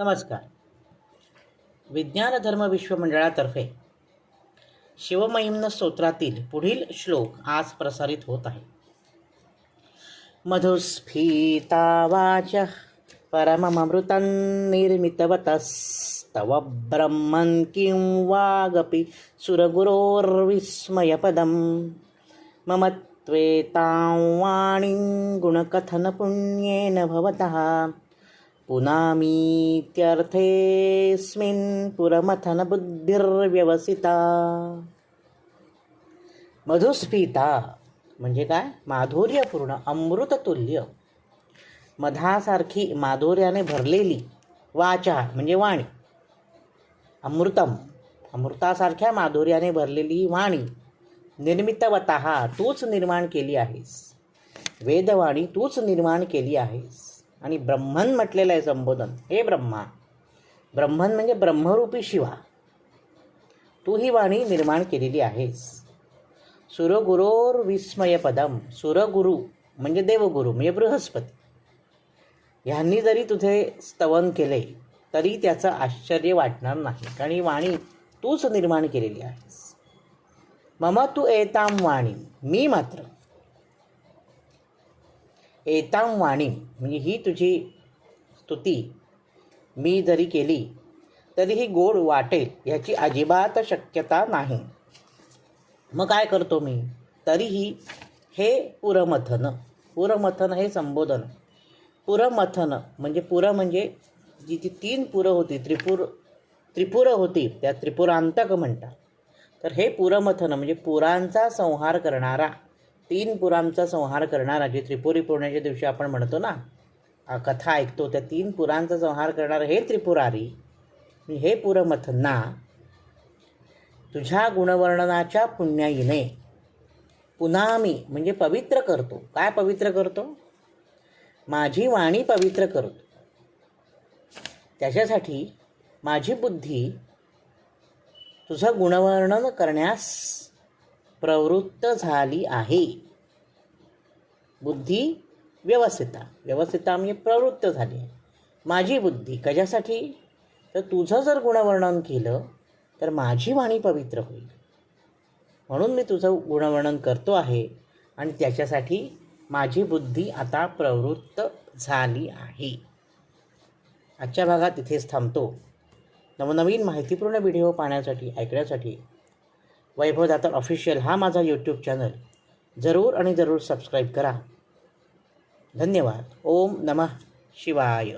नमस्कार. विज्ञान धर्म विश्व मंडळातर्फे शिवमहिम्न स्तोत्रातील पुढील श्लोक आज प्रसारित होत आहे. मधुस्फीता वाच परममृतं निर्मितवतस्तव ब्रह्मन् किं वागपि सुरगुरोर्विस्मयपदं मम त्वेतां वाणीं गुणकथनपुण्येन भवतः। पुनामीत्यर्थेऽस्मिन् पुरमथनबुद्धिर्व्यवसिता। मधुस्फीता म्हणजे काय? माधुर्यपूर्ण अमृततुल्य. मधासारखी माधुर्याने भरलेली वाचा म्हणजे वाणी. अमृतम अमृतासारख्या माधुर्याने भरलेली वाणी. निर्मितवत तूच निर्माण केली आहेस. वेदवाणी तूच निर्माण केली आहेस. आणि ब्रह्मन म्हटलेलं आहे संबोधन. हे ब्रह्मा. ब्रह्मन म्हणजे ब्रह्मरूपी शिवा. तू ही वाणी निर्माण केलेली आहेस. सुरगुरोर विस्मयपदम सुरगुरु म्हणजे देवगुरु म्हणजे बृहस्पती. ह्यांनी जरी तुझे स्तवन केले तरी त्याचं आश्चर्य वाटणार नाही. कारण ही वाणी तूच निर्माण केलेली आहेस. मम तू एताम वाणी मी मात्र. एताम वाणी म्हणजे ही तुझी स्तुती मी जरी केली तरी ही गोड वाटेल याची अजिबात शक्यता नाही. मग काय करतो मी? तरीही हे पुरमथन पुरमथन हे संबोधन. पुरमथन म्हणजे पुर म्हणजे जी ती तीन पुरं होती त्रिपुर त्रिपुरं होती त्या त्रिपुरांतक म्हणतात. तर हे पुरमथन म्हणजे पुरांचा संहार करणारा तीन पुरांचा संहार करणारा जे त्रिपुरी पौर्णिमेच्या दिवशी आपण म्हणतो ना कथा ऐकतो त्या तीन पुरांचा संहार करणारं हे त्रिपुरारी. हे पुरमथना तुझ्या गुणवर्णनाच्या पुण्याईने पुन्हा मी म्हणजे पवित्र करतो. काय पवित्र करतो? माझी वाणी पवित्र करतो. त्याच्यासाठी माझी बुद्धी तुझं गुणवर्णन करण्यास प्रवृत्त झाली आहे. बुद्धी व्यवस्थिता व्यवस्थिता म्हणजे प्रवृत्त झाली आहे. माझी बुद्धी कशासाठी? तर तुझं जर गुणवर्णन केलं तर माझी वाणी पवित्र होईल. म्हणून मी तुझं गुणवर्णन करतो आहे आणि त्याच्यासाठी माझी बुद्धी आता प्रवृत्त झाली आहे. आजच्या भागात इथेच थांबतो. नवनवीन माहितीपूर्ण व्हिडिओ पाहण्यासाठी ऐकण्यासाठी वैभव दातार ऑफिशियल हा माझा यूट्यूब चॅनल जरूर आणि जरूर सबस्क्राईब करा. धन्यवाद. ओम नमः शिवाय.